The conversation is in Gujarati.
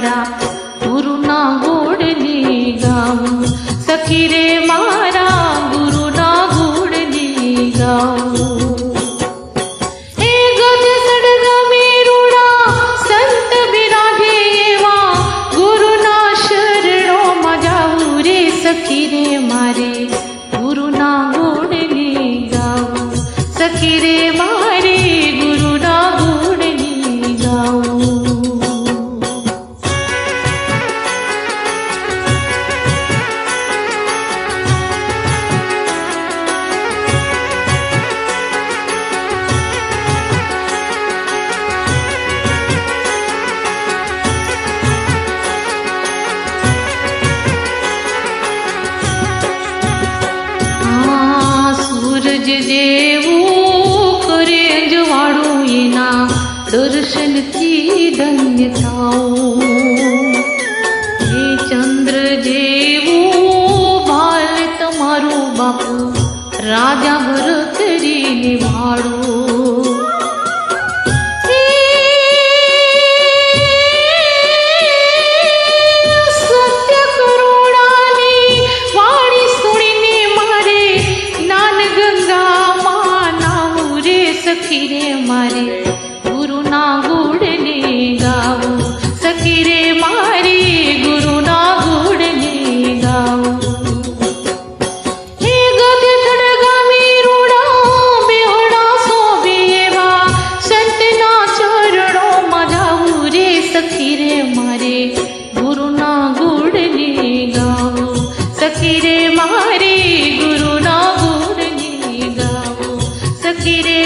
રે મારા ગુરુના ગોળને ગાવું સખી રે મારા સૂરજ જેવું કરે જવાળું એના દર્શનથી ધન્ય થાઉં. હે ચંદ્ર જેવું બાલ તમારું બાપુ, રાજા ભરત રે સખીરે મારે ગુરુના ગુણને ગાવો સખીરે મારે ગુરુના ગુણને ગાવો સખીરે